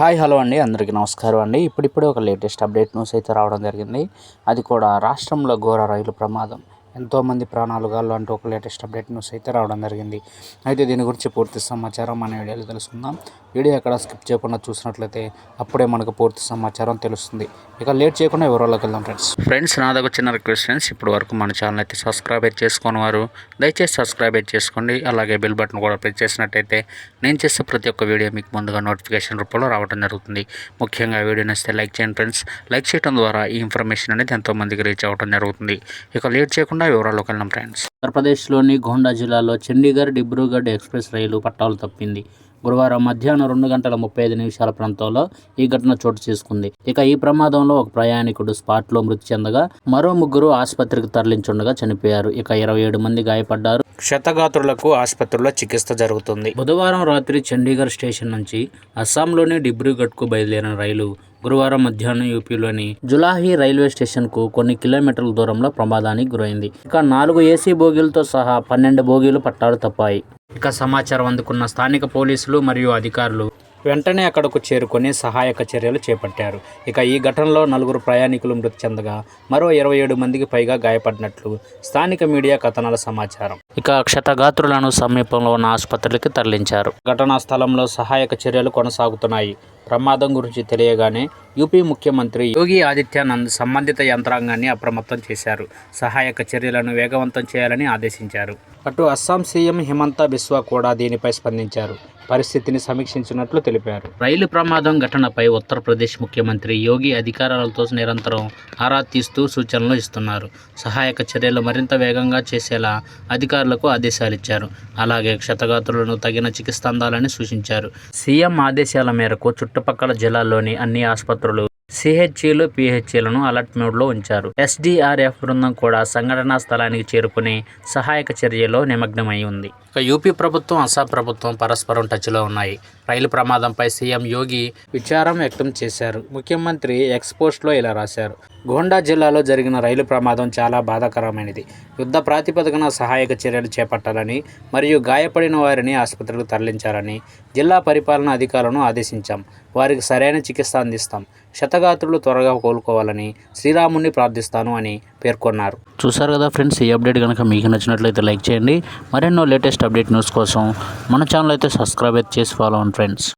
Hi hello అండి. అందరికీ నమస్కారం అండి. ఇప్పుడిప్పుడే ఒక లేటెస్ట్ అప్డేట్ న్యూస్ అయితే రావడం జరిగింది. అది కూడా రాష్ట్రంలో ఘోర రైలు ప్రమాదం. ఎంతోమంది ప్రాణాలు గాల్లో అంటూ ఒక లేటెస్ట్ అప్డేట్ న్యూస్ అయితే రావడం జరిగింది. అయితే దీని గురించి పూర్తి సమాచారం మన వీడియోలో తెలుసుకుందాం. వీడియో ఎక్కడ స్కిప్ చేయకుండా చూసినట్లయితే అప్పుడే మనకు పూర్తి సమాచారం తెలుస్తుంది. ఇక లేట్ చేయకుండా వివరాల్లోకి వెళ్దాం ఫ్రెండ్స్. ఫ్రెండ్స్ నా దగ్గర చిన్న రిక్వెస్ట్ ఫ్రెండ్స్. ఇప్పుడు వరకు మన ఛానల్ అయితే సబ్స్క్రైబ్ చేసుకోని చేసుకుని వారు దయచేసి సబ్స్క్రైబ్ చేసుకోండి. అలాగే బెల్ బటన్ కూడా ప్రెస్ చేసినట్టయితే నేను చేసే ప్రతి ఒక్క వీడియో మీకు ముందుగా నోటిఫికేషన్ రూపంలో రావడం జరుగుతుంది. ముఖ్యంగా వీడియో నచ్చితే లైక్ చేయండి ఫ్రెండ్స్. లైక్ చేయడం ద్వారా ఈ ఇన్ఫర్మేషన్ అనేది ఎంతోమందికి రీచ్ అవ్వడం జరుగుతుంది. ఇక లేట్ చేయకుండా వివరాల్లోకి వెళ్ళాం ఫ్రెండ్స్ ఆంధ్రప్రదేశ్లోని గోండా జిల్లాలో చండీగఢ్ డిబ్రూగఢ్ ఎక్స్ప్రెస్ రైలు పట్టాలు తప్పింది. గురువారం మధ్యాహ్నం రెండు గంటల ముప్పై ఐదు నిమిషాల ప్రాంతంలో ఈ ఘటన చోటు చేసుకుంది. ఇక ఈ ప్రమాదంలో ఒక ప్రయాణికుడు స్పాట్లో మృతి చెందగా మరో ముగ్గురు ఆసుపత్రికి తరలించుండగా చనిపోయారు. ఇక ఇరవై ఏడు మంది గాయపడ్డారు. క్షతగాత్రులకు ఆసుపత్రిలో చికిత్స జరుగుతుంది. బుధవారం రాత్రి చండీగఢ్ స్టేషన్ నుంచి అస్సాంలోని డిబ్రూగఢ్కు బయలుదేరిన రైలు గురువారం మధ్యాహ్నం యూపీలోని జులాహి రైల్వే స్టేషన్కు కొన్ని కిలోమీటర్ల దూరంలో ప్రమాదానికి గురైంది. ఇక నాలుగు ఏసీ బోగీలతో సహా పన్నెండు బోగీలు పట్టాలు తప్పాయి. ఇక సమాచారం అందుకున్న స్థానిక పోలీసులు మరియు అధికారులు వెంటనే అక్కడకు చేరుకొని సహాయక చర్యలు చేపట్టారు. ఇక ఈ ఘటనలో నలుగురు ప్రయాణికులు మృతి చెందగా మరో ఇరవై ఏడు మందికి పైగా గాయపడినట్లు స్థానిక మీడియా కథనాల సమాచారం. ఇక క్షతగాత్రులను సమీపంలో ఉన్న ఆసుపత్రికి తరలించారు. ఘటనా స్థలంలో సహాయక చర్యలు కొనసాగుతున్నాయి. ప్రమాదం గురించి తెలియగానే యూపీ ముఖ్యమంత్రి యోగి ఆదిత్యానంద్ సంబంధిత యంత్రాంగాన్ని అప్రమత్తం చేశారు. సహాయక చర్యలను వేగవంతం చేయాలని ఆదేశించారు. అటు అస్సాం సీఎం హిమంత బిస్వా కూడా దీనిపై స్పందించారు. పరిస్థితిని సమీక్షించినట్లు తెలిపారు. రైలు ప్రమాదం ఘటనపై ఉత్తరప్రదేశ్ ముఖ్యమంత్రి యోగి అధికారులతో నిరంతరం ఆరా తీస్తూ సూచనలు ఇస్తున్నారు. సహాయక చర్యలు మరింత వేగంగా చేసేలా అధికారులకు ఆదేశాలు ఇచ్చారు. అలాగే క్షతగాత్రులను తగిన చికిత్స అందాలని సూచించారు. సీఎం ఆదేశాల మేరకు చుట్టుపక్కల జిల్లాల్లోని అన్ని ఆసుపత్రులు సిహెచ్ఈలు పిహెచ్ఈలను అలర్ట్ మోడ్లో ఉంచారు. ఎస్డీఆర్ఎఫ్ బృందం కూడా సంఘటనా స్థలానికి చేరుకుని సహాయక చర్యలో నిమగ్నమై ఉంది. ఇక యూపీ ప్రభుత్వం అస్సాం ప్రభుత్వం పరస్పరం టచ్లో ఉన్నాయి. రైలు ప్రమాదంపై సీఎం యోగి విచారం వ్యక్తం చేశారు. ముఖ్యమంత్రి ఎక్స్పోస్ట్లో ఇలా రాశారు. గోండా జిల్లాలో జరిగిన రైలు ప్రమాదం చాలా బాధాకరమైనది. యుద్ధ ప్రాతిపదికన సహాయక చర్యలు చేపట్టాలని మరియు గాయపడిన వారిని ఆసుపత్రికి తరలించాలని జిల్లా పరిపాలనా అధికారులను ఆదేశించాం. వారికి సరైన చికిత్స అందిస్తాం. శతగాత్రులు త్వరగా కోలుకోవాలని శ్రీరాముని ప్రార్థిస్తాను అని పేర్కొన్నారు. చూసారు కదా ఫ్రెండ్స్ ఈ అప్డేట్ కనుక మీకు నచ్చినట్లయితే లైక్ చేయండి. మరెన్నో లేటెస్ట్ అప్డేట్ న్యూస్ కోసం మన ఛానల్ అయితే సబ్స్క్రైబ్ అయితే చేసి ఫాలో అవ్వండి ఫ్రెండ్స్